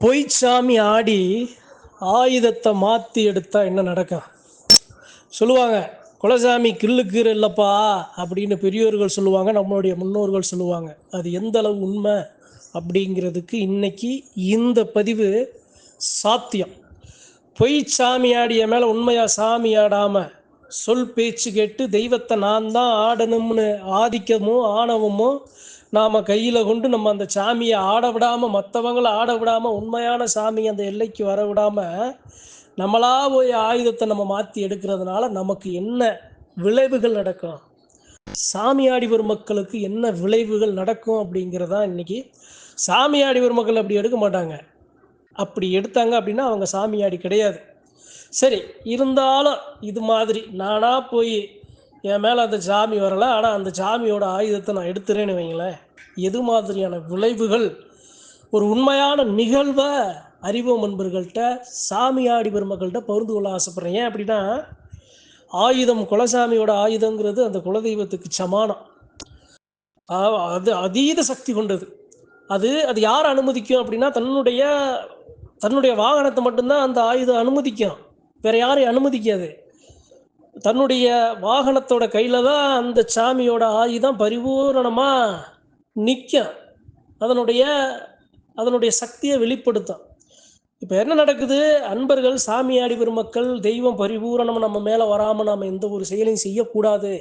பொய் சாமி ஆடி ஆயுதத்தை மாற்றி எடுத்தா என்ன நடக்கும்? சொல்லுவாங்க குலசாமி கில்லுக்கீரை இல்லைப்பா அப்படின்னு பெரியோர்கள் சொல்லுவாங்க நம்மளுடைய முன்னோர்கள் சொல்லுவாங்க. அது எந்த அளவு உண்மை அப்படிங்கிறதுக்கு இன்னைக்கு இந்த பதிவு சாத்தியம். பொய் சாமி ஆடிய மேலே உண்மையாக சாமி ஆடாமல் சொல் பேச்சு கேட்டு தெய்வத்தை நான் தான் ஆடணும்னு ஆதிக்கமும் ஆணவமும் நாம் கையில் கொண்டு நம்ம அந்த சாமியை ஆட விடாமல் மற்றவங்கள ஆட விடாமல் உண்மையான சாமி அந்த எல்லைக்கு வர விடாமல் நம்மளா போய் ஆயுதத்தை நம்ம மாற்றி எடுக்கிறதுனால நமக்கு என்ன விளைவுகள் நடக்கும்? சாமியாடி பெருமக்களுக்கு மக்களுக்கு என்ன விளைவுகள் நடக்கும் அப்படிங்கிறதா இன்னைக்கு சாமியாடி பெருமக்கள் மக்கள் அப்படி எடுக்க மாட்டாங்க. அப்படி எடுத்தாங்க அப்படின்னா அவங்க சாமியாடி கிடையாது. சரி இருந்தாலும் இது மாதிரி நானாக போய் என் மேலே அந்த சாமி வரலை. ஆனால் அந்த சாமியோட ஆயுதத்தை நான் எடுத்துறேன்னு வைங்களேன். எது மாதிரியான விளைவுகள்? ஒரு உண்மையான நிகழ்வை அறிவோம் அன்பர்கள்ட்ட சாமியாடி பெருமக்கள்கிட்ட பகிர்ந்து கொள்ள ஆசைப்பட்றேன். ஏன் அப்படின்னா ஆயுதம் குலசாமியோட ஆயுதங்கிறது அந்த குலதெய்வத்துக்கு சமானம். அது அதீத சக்தி கொண்டது. அது அது யார் அனுமதிக்கும் அப்படின்னா தன்னுடைய தன்னுடைய வாகனத்தை மட்டும்தான் அந்த ஆயுதம் அனுமதிக்கும். வேற யாரையும் அனுமதிக்காது. தன்னுடைய வாகனத்தோட கையில தான் அந்த சாமியோட ஆயுதம் பரிபூரணமாக நிற்கும் அதனுடைய அதனுடைய சக்தியை வெளிப்படுத்தும் இப்போ என்ன நடக்குது? அன்பர்கள் சாமியாடி பெருமக்கள் தெய்வம் பரிபூரணம் நம்ம மேலே வராமல் நாம் எந்த ஒரு செயலையும் செய்யக்கூடாது.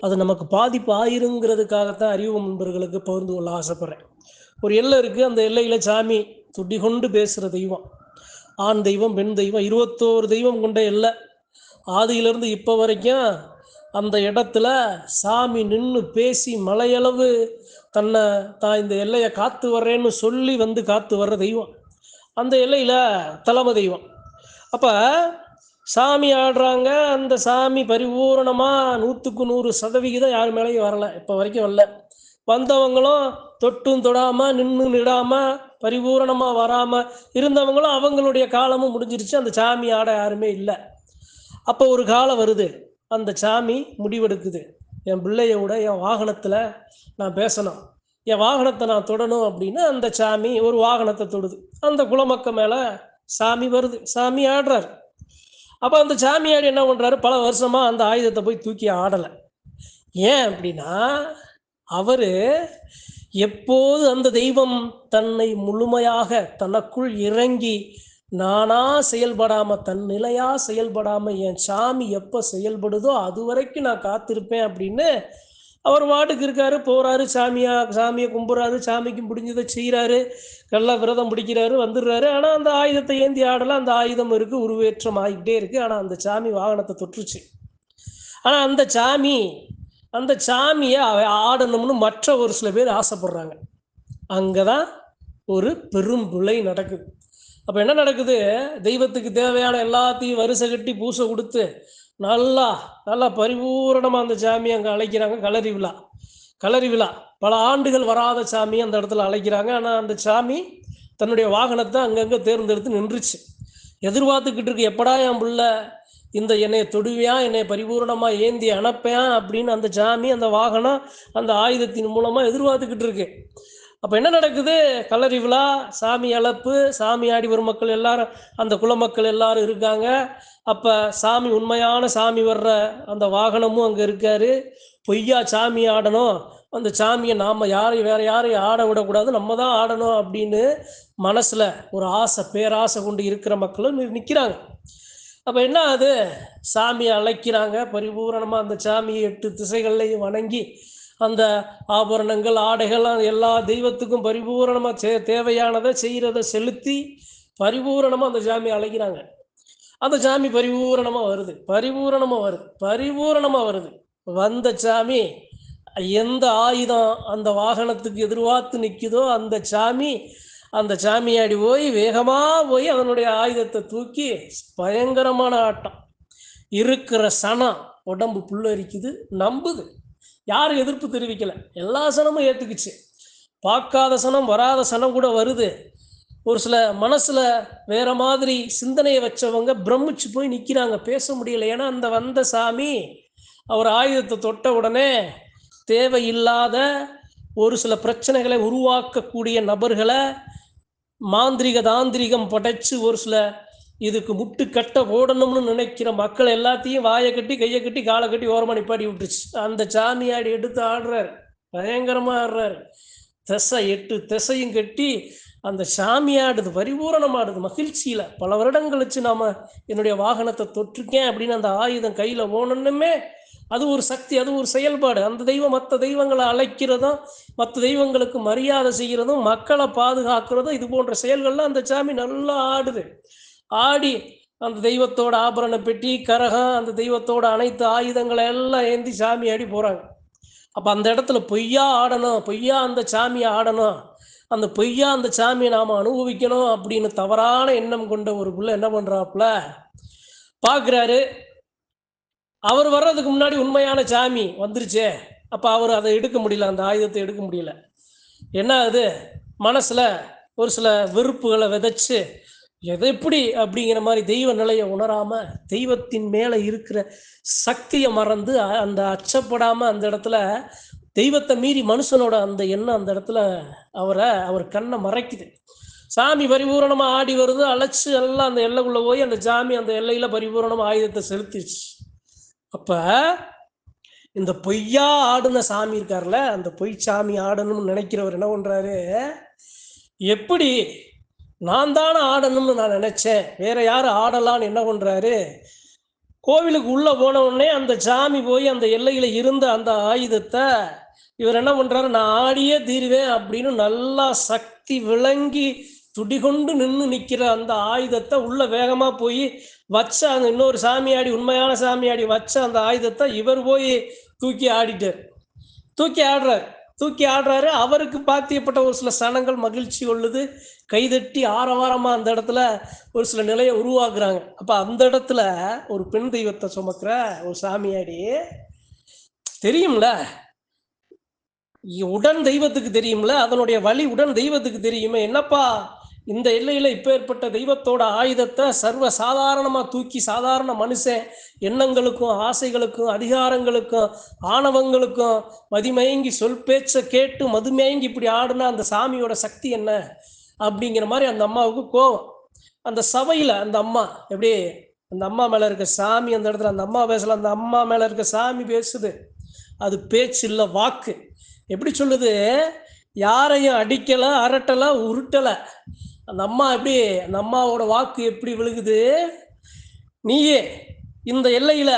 அது நமக்கு பாதிப்பு ஆயிருங்கிறதுக்காகத்தான் அறிவு நண்பர்களுக்கு பகிர்ந்து கொள்ள ஆசைப்பட்றேன். ஒரு எல்லை இருக்குது அந்த எல்லையில் சாமி துடி கொண்டு பேசுகிற தெய்வம். ஆண் தெய்வம் பெண் தெய்வம் இருபத்தோரு தெய்வம் கொண்ட எல்லை. ஆதியிலிருந்து இப்போ வரைக்கும் அந்த இடத்துல சாமி நின்று பேசி மலையளவு தன்னை தான் இந்த எல்லையை காத்து வர்றேன்னு சொல்லி வந்து காத்து வர்ற தெய்வம். அந்த எல்லையில் தலைமை தெய்வம். அப்போ சாமி ஆடுறாங்க. அந்த சாமி பரிபூரணமாக நூற்றுக்கு நூறு சதவிகிதம் யார் மேலேயும் வரல. இப்போ வரைக்கும் வரல. வந்தவங்களும் தொட்டும் தொடாமல் நின்று நிடாமல் பரிபூரணமாக வராமல் இருந்தவங்களும் அவங்களுடைய காலமும் முடிஞ்சிருச்சு. அந்த சாமி ஆட யாருமே இல்லை. அப்போ ஒரு காலம் வருது. அந்த சாமி முடிவெடுக்குது. என் பிள்ளையோட விட என் வாகனத்தில் நான் பேசணும். என் வாகனத்தை நான் தொடணும் அப்படின்னு அந்த சாமி ஒரு வாகனத்தை தொடுது. அந்த குலமக்க மேலே சாமி வருது. சாமி ஆடுறாரு. அப்போ அந்த சாமியாடி என்ன பண்ணுறாரு பல வருஷமாக அந்த ஆயுதத்தை போய் தூக்கி ஆடலை. ஏன் அப்படின்னா அவர் எப்போது அந்த தெய்வம் தன்னை முழுமையாக தனக்குள் இறங்கி நானா செயல்படாம தன் நிலையா செயல்படாம என் சாமி எப்போ செயல்படுதோ அது வரைக்கும் நான் காத்திருப்பேன் அப்படின்னு அவர் வாட்டுக்கு இருக்காரு போறாரு சாமியா சாமியை கும்பிட்றாரு சாமிக்கு முடிஞ்சதை செய்கிறாரு நல்லா விரதம் பிடிக்கிறாரு வந்துடுறாரு. ஆனால் அந்த ஆயுதத்தை ஏந்தி ஆடல அந்த ஆயுதம் இருக்கு உருவேற்றம் ஆகிக்கிட்டே இருக்கு. ஆனால் அந்த சாமி வாகனத்தை தொற்றுச்சு ஆனால் அந்த சாமி அந்த சாமியை ஆடணும்னு மற்ற ஒரு சில பேர் ஆசைப்படுறாங்க. அங்கே தான் ஒரு பெரும் விலை நடக்குது. அப்போ என்ன நடக்குது? தெய்வத்துக்கு தேவையான எல்லாத்தையும் வரிசை கட்டி பூசை கொடுத்து நல்லா நல்லா பரிபூரணமாக அந்த சாமியை அங்கே அழைக்கிறாங்க. களரி விழா. களரி விழா. பல ஆண்டுகள் வராத சாமி அந்த இடத்துல அழைக்கிறாங்க. ஆனால் அந்த சாமி தன்னுடைய வாகனத்தை அங்கங்கே தேர்ந்தெடுத்து நின்றுச்சு. எதிர்பார்த்துக்கிட்டு இருக்கு எப்படா என் புள்ள இந்த என்னை தொடுவியான் என்னை பரிபூரணமாக ஏந்தி அனுப்பேன் அப்படின்னு அந்த சாமி அந்த வாகனம் அந்த ஆயுதத்தின் மூலமாக எதிர்பார்த்துக்கிட்டு இருக்கு. அப்போ என்ன நடக்குது? கலரி விழா சாமி அழப்பு சாமி ஆடி வரும் மக்கள் எல்லாரும் அந்த குலமக்கள் எல்லாரும் இருக்காங்க. அப்போ சாமி உண்மையான சாமி வர்ற அந்த வாகனமும் அங்கே இருக்காரு. பொய்யா சாமி ஆடணும். அந்த சாமியை நாம் யாரையும் வேற யாரையும் ஆட விடக்கூடாது. நம்ம தான் ஆடணும் அப்படின்னு மனசில் ஒரு ஆசை பேராசை கொண்டு இருக்கிற மக்களும் நிற்கிறாங்க அப்போ என்ன ஆகுது? சாமியை அழைக்கிறாங்க. பரிபூரணமாக அந்த சாமியை எட்டு திசைகள்லையும் வணங்கி அந்த ஆபரணங்கள் ஆடைகள் எல்லா தெய்வத்துக்கும் பரிபூரணமாக தே தேவையானதை செய்கிறத செலுத்தி பரிபூரணமாக அந்த சாமி அழைக்கிறாங்க. அந்த சாமி பரிபூரணமாக வருது. பரிபூரணமாக வருது. பரிபூரணமாக வருது. வந்த சாமி எந்த ஆயுதம் அந்த வாகனத்துக்கு எதிர்பார்த்து நிற்குதோ அந்த சாமி அந்த சாமியாடி போய் வேகமாக போய் அதனுடைய ஆயுதத்தை தூக்கி பயங்கரமான ஆட்டம். இருக்கிற சனம் உடம்பு புல்லரிக்குது நம்புது. யாரும் எதிர்ப்பு தெரிவிக்கல. எல்லா சனமும் ஏற்றுக்குச்சு பார்க்காத சனம் வராத சனம் கூட வருது. ஒரு சில மனசில் வேற மாதிரி சிந்தனையை வச்சவங்க பிரமிச்சு போய் நிற்கிறாங்க பேச முடியல. ஏன்னா அந்த வந்த சாமி அவர் ஆயுதத்தை தொட்ட உடனே தேவையில்லாத ஒரு சில பிரச்சனைகளை உருவாக்கக்கூடிய நபர்களை மாந்திரிக தாந்திரிகம் படைச்சு ஒரு சில இதுக்கு முட்டு கட்ட ஓடணும்னு நினைக்கிற மக்கள் எல்லாத்தையும் வாயை கட்டி கையை கட்டி காலை கட்டி ஓரமா நிப்பாடி விட்டுருச்சு. அந்த சாமியாடி எடுத்து ஆடுறாரு. பயங்கரமாக ஆடுறாரு. திசை எட்டு திசையும் கட்டி அந்த சாமி ஆடுது பரிபூரணம் ஆடுது. பல வருடம் கழிச்சு நாம் என்னுடைய வாகனத்தை தொற்றுக்கேன் அப்படின்னு அந்த ஆயுதம் கையில் ஓடணுமே அது ஒரு சக்தி அது ஒரு செயல்பாடு. அந்த தெய்வம் மற்ற தெய்வங்களை அழைக்கிறதும் மற்ற தெய்வங்களுக்கு மரியாதை செய்கிறதும் மக்களை பாதுகாக்கிறதும் இது போன்ற செயல்கள்லாம் அந்த சாமி நல்லா ஆடுது. ஆடி அந்த தெய்வத்தோட ஆபரண பெட்டி கரகம் அந்த தெய்வத்தோட அனைத்து ஆயுதங்களை எல்லாம் ஏந்தி சாமி ஆடி போகிறாங்க அப்போ அந்த இடத்துல பொய்யா ஆடணும் பொய்யா அந்த சாமியை ஆடணும். அந்த பொய்யா அந்த சாமியை நாம் அனுபவிக்கணும் அப்படின்னு தவறான எண்ணம் கொண்ட ஒரு பிள்ளை என்ன பண்ணுறாப்புல பார்க்குறாரு அவர் வர்றதுக்கு முன்னாடி உண்மையான சாமி வந்துருச்சே. அப்போ அவர் அதை எடுக்க முடியல அந்த ஆயுதத்தை எடுக்க முடியல. என்ன அது மனசில் ஒரு சில வெறுப்புகளை விதைச்சு எது எப்படி அப்படிங்கிற மாதிரி தெய்வ நிலையை உணராம தெய்வத்தின் மேலே இருக்கிற சக்தியை மறந்து அ- அந்த அச்சப்படாம அந்த இடத்துல தெய்வத்தை மீறி மனுஷனோட அந்த எண்ணம் அந்த இடத்துல அவரை அவர் கண்ணை மறைக்குது. சாமி பரிபூரணமாக ஆடி வருது அழைச்சி எல்லாம் அந்த எல்லைக்குள்ள போய் அந்த சாமி அந்த எல்லையில பரிபூரணமாக ஆயுதத்தை செலுத்திடுச்சு. அப்ப இந்த பொய்யா ஆடுன சாமி இருக்கார்ல அந்த பொய் சாமி ஆடணும்னு நினைக்கிறவர் என்ன பண்றாரு? எப்படி நான் தானே ஆடணும்னு நான் நினச்சேன். வேற யாரும் ஆடலான்னு என்ன பண்ணுறாரு கோவிலுக்கு உள்ளே போன உடனே அந்த சாமி போய் அந்த எல்லையில் இருந்த அந்த ஆயுதத்தை இவர் என்ன பண்ணுறாரு நான் ஆடியே தீருவேன் அப்படின்னு நல்லா சக்தி விளங்கி துடிகொண்டு நின்று நிற்கிற அந்த ஆயுதத்தை உள்ளே வேகமாக போய் வச்ச அந்த இன்னொரு சாமியாடி உண்மையான சாமியாடி வச்ச அந்த ஆயுதத்தை இவர் போய் தூக்கி ஆடிட்டார். தூக்கி ஆடுறாரு. தூக்கி ஆடுறாரு. அவருக்கு பாத்தியப்பட்ட ஒரு சில சனங்கள் மகிழ்ச்சி கொள்ளுது. கைதட்டி ஆரவாரமாக அந்த இடத்துல ஒரு சில நிலையை உருவாக்குறாங்க. அப்போ அந்த இடத்துல ஒரு பெண் தெய்வத்தை சுமக்கிற ஒரு சாமியாடி தெரியும்ல? உடன் தெய்வத்துக்கு தெரியும்ல? அதனுடைய வழி உடன் தெய்வத்துக்கு தெரியுமே? என்னப்பா? இந்த எல்லையில இப்பேற்பட்ட தெய்வத்தோட ஆயுதத்தை சர்வ சாதாரணமா தூக்கி சாதாரண மனுஷன் எண்ணங்களுக்கும் ஆசைகளுக்கும் அதிகாரங்களுக்கும் ஆணவங்களுக்கும் மதிமயங்கி சொல் பேச்சை கேட்டு மதுமயங்கி இப்படி ஆடுனா அந்த சாமியோட சக்தி என்ன? அப்படிங்கிற மாதிரி அந்த அம்மாவுக்கு கோவம். அந்த சபையில் அந்த அம்மா எப்படி அந்த அம்மா மேலே இருக்க சாமி அந்த இடத்துல அந்த அம்மா பேசல அந்த அம்மா மேலே இருக்க சாமி பேசுது. அது பேச்சு இல்லை வாக்கு. எப்படி சொல்லுது? யாரையும் அடிக்கலை அரட்டல உருட்டலை. அந்த அம்மா எப்படி அந்த அம்மாவோட வாக்கு எப்படி விழுகுது? நீயே இந்த எல்லையில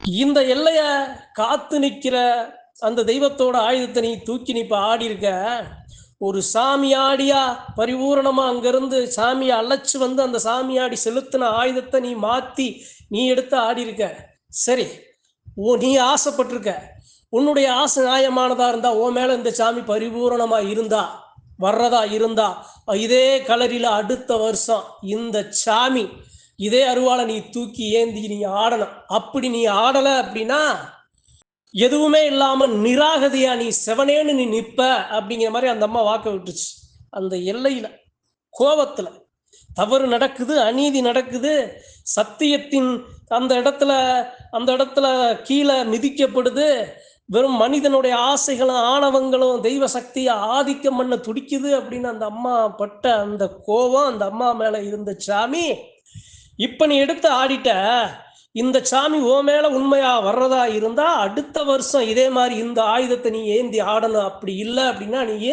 இந்த எல்லைய காத்து நிற்கிற அந்த தெய்வத்தோட ஆயுதத்தை நீ தூக்கி நீ இப்போ ஆடி இருக்க ஒரு சாமி ஆடியா பரிபூரணமா அங்கிருந்து சாமியை அழைச்சு வந்து அந்த சாமியாடி செலுத்தின ஆயுதத்தை நீ மாத்தி நீ எடுத்து ஆடி இருக்க சரி ஓ நீ ஆசைப்பட்டிருக்க. உன்னுடைய ஆசை நியாயமானதா இருந்தா உன் மேல இந்த சாமி பரிபூரணமா இருந்தா வர்றதா இருந்தா இதே கலரில அடுத்த வருஷம் இந்த சாமி இதே அருவாளை நீ தூக்கி ஏந்தி நீ ஆடணும். அப்படி நீ ஆடல அப்படின்னா எதுவுமே இல்லாம நிராகதியா நீ செவனேன்னு நீ நிப்ப அப்படிங்கிற மாதிரி அந்த அம்மா வாக்க விட்டுச்சு அந்த எல்லையில கோபத்துல தவறு நடக்குது அநீதி நடக்குது. சத்தியத்தின் அந்த இடத்துல அந்த இடத்துல கீழே மிதிக்கப்படுது. வெறும் மனிதனுடைய ஆசைகளும் ஆணவங்களும் தெய்வ சக்தியை ஆதிக்கம் பண்ண துடிக்குது அப்படின்னு அந்த அம்மா பட்ட அந்த கோபம் அந்த அம்மா மேல இருந்த சாமி இப்ப நீ எடுத்து ஆடிட்ட இந்த சாமி ஓ மேல உண்மையா வர்றதா இருந்தா அடுத்த வருஷம் இதே மாதிரி இந்த ஆயுதத்தை நீ ஏந்தி ஆடணும். அப்படி இல்லை அப்படின்னா நீ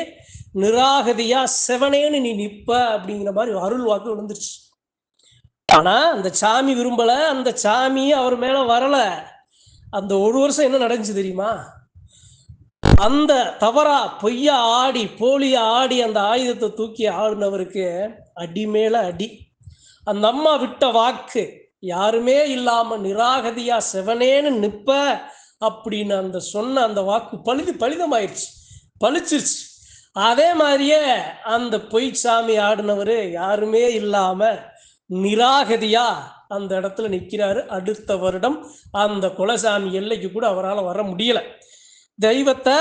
நிராகதியா செவனேன்னு நீ நிப்ப அப்படிங்கிற மாதிரி அருள் வாக்கு விழுந்துருச்சு. ஆனா அந்த சாமி விரும்பல அந்த சாமி அவர் மேல வரல. அந்த ஒரு வருஷம் என்ன நடந்துச்சு தெரியுமா? அந்த தவறா பொய்யா ஆடி போலியா ஆடி அந்த ஆயுதத்தை தூக்கி ஆடினவருக்கு அடி மேல அடி. அந்த அம்மா விட்ட வாக்கு யாருமே இல்லாம நிராகதியா செவனேன்னு நிப்ப அப்படின்னு அந்த சொன்ன அந்த வாக்கு பழுது பலிதமாயிருச்சு பழிச்சிருச்சு அதே மாதிரியே அந்த பொய் சாமி ஆடினவர் யாருமே இல்லாமல் நிராகதியா அந்த இடத்துல நிற்கிறாரு அடுத்த வருடம் அந்த குலசாமி எல்லைக்கு கூட அவரால் வர முடியல. தெய்வத்தை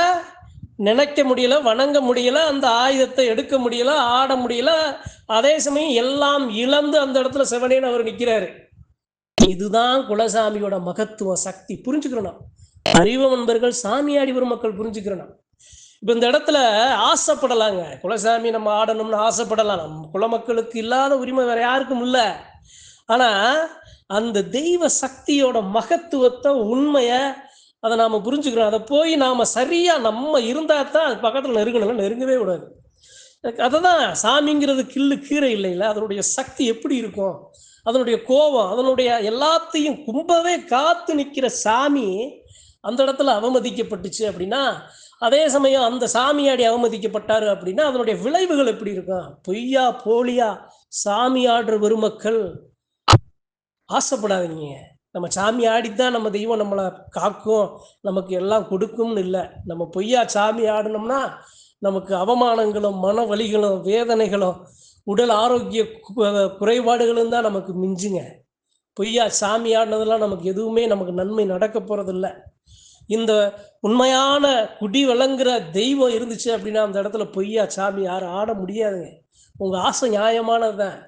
நினைக்க முடியல வணங்க முடியல அந்த ஆயுதத்தை எடுக்க முடியல ஆட முடியல. அதே சமயம் எல்லாம் இழந்து அந்த இடத்துல சிவனேன்னு அவர் நிற்கிறாரு இதுதான் குலசாமியோட மகத்துவ சக்தி. புரிஞ்சுக்கிறோம். அறிவு நண்பர்கள் சாமியாடி மக்கள் புரிஞ்சுக்கிறோம். இப்போ இந்த இடத்துல ஆசைப்படலாங்க. குலசாமி நம்ம ஆடணும்னு ஆசைப்படலாம். நம்ம குலமக்களுக்கு இல்லாத உரிமை வேற யாருக்கும் இல்லை. ஆனால் அந்த தெய்வ சக்தியோட மகத்துவத்தை உண்மையை அதை நாம் புரிஞ்சுக்கிறோம். அதை போய் நாம சரியாக நம்ம இருந்தால் தான் அது பக்கத்தில் நெருங்கணும் நெருங்கவே கூடாது. அதை தான் சாமிங்கிறது கில்லு கீரை இல்லைல்ல அதனுடைய சக்தி எப்படி இருக்கும்? அதனுடைய கோபம் அதனுடைய எல்லாத்தையும் கும்பவே காத்து நிற்கிற சாமி அந்த இடத்துல அவமதிக்கப்பட்டுச்சு அப்படின்னா அதே சமயம் அந்த சாமியாடி அவமதிக்கப்பட்டார் அப்படின்னா அதனுடைய விளைவுகள் எப்படி இருக்கும்? பொய்யா போலியா சாமி ஆடுற பெருமக்கள் ஆசைப்படாதீங்க. நம்ம சாமி ஆடித்தான் நம்ம தெய்வம் நம்மளை காக்கும் நமக்கு எல்லாம் கொடுக்கும்னு இல்லை. நம்ம பொய்யா சாமி ஆடினோம்னா நமக்கு அவமானங்களும் மன வலிகளும் வேதனைகளும் உடல் ஆரோக்கிய குறைபாடுகளும் தான் நமக்கு மிஞ்சுங்க. பொய்யா சாமி ஆடினதெல்லாம் நமக்கு எதுவுமே நமக்கு நன்மை நடக்க போகிறதில்லை இந்த உண்மையான குடி விளங்குற தெய்வம் இருந்துச்சு அப்படின்னா அந்த இடத்துல பொய்யா சாமி யாரும் ஆட முடியாதுங்க. உங்கள் ஆசை நியாயமானதுதான்.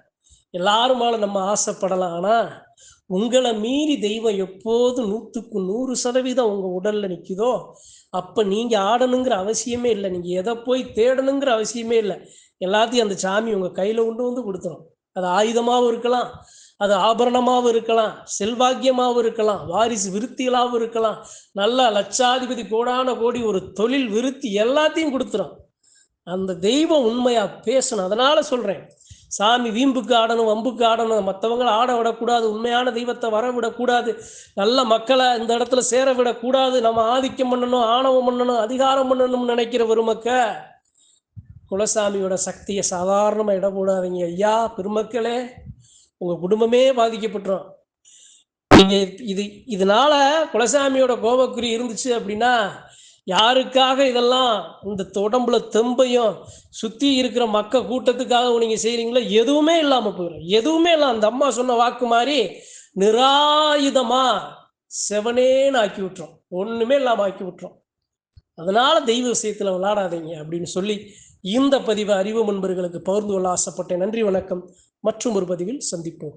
எல்லாரும் நம்ம ஆசைப்படலாம். ஆனால் உங்களை மீறி தெய்வம் எப்போது நூற்றுக்கு நூறு சதவீதம் உங்கள் உடலில் நிற்குதோ அப்போ நீங்கள் ஆடணுங்கிற அவசியமே இல்லை. நீங்கள் எதை போய் தேடணுங்கிற அவசியமே இல்லை. எல்லாத்தையும் அந்த சாமி உங்கள் கையில் கொண்டு வந்து கொடுத்துரும். அது ஆயுதமாகவும் இருக்கலாம். அது ஆபரணமாகவும் இருக்கலாம் செல்வாக்கியமாகவும் இருக்கலாம் வாரிசு விருத்திகளாகவும் இருக்கலாம். நல்ல லட்சாதிபதி கோடான கோடி ஒரு தொழில் விருத்தி எல்லாத்தையும் கொடுத்துரும். அந்த தெய்வம் உண்மையாக பேசணும். அதனால் சொல்கிறேன் சாமி வீம்புக்கு ஆடணும் வம்புக்கு ஆடணும். மற்றவங்களை ஆட விடக்கூடாது உண்மையான தெய்வத்தை வர விடக்கூடாது. நல்ல மக்களை இந்த இடத்துல சேர விடக்கூடாது. நம்ம ஆதிக்கம் பண்ணணும் ஆணவம் பண்ணணும் அதிகாரம் பண்ணணும்னு நினைக்கிற பெருமக்க குலசாமியோட சக்தியை சாதாரணமாக இட ஐயா பெருமக்களே உங்கள் குடும்பமே பாதிக்கப்பட்டுரும். நீங்க இது இதனால குலசாமியோட கோபக்குறி இருந்துச்சு அப்படின்னா யாருக்காக இதெல்லாம் இந்த உடம்புல தெம்பையும் சுத்தி இருக்கிற மக்க கூட்டத்துக்காக நீங்க செய்கிறீங்களோ எதுவுமே இல்லாம போயிடும் எதுவுமே இல்லை அந்த அம்மா சொன்ன வாக்கு மாதிரி நிராயுதமா செவனேன்னு ஆக்கி விட்டுரும். ஒண்ணுமே இல்லாம ஆக்கி விட்டுரும். அதனால தெய்வ விஷயத்துல விளையாடாதீங்க அப்படின்னு சொல்லி இந்த பதிவை அறிவு முன்பர்களுக்கு பகிர்ந்து கொள்ள ஆசைப்பட்டேன். நன்றி வணக்கம். மற்றும் ஒரு பதிவில் சந்திப்போம்.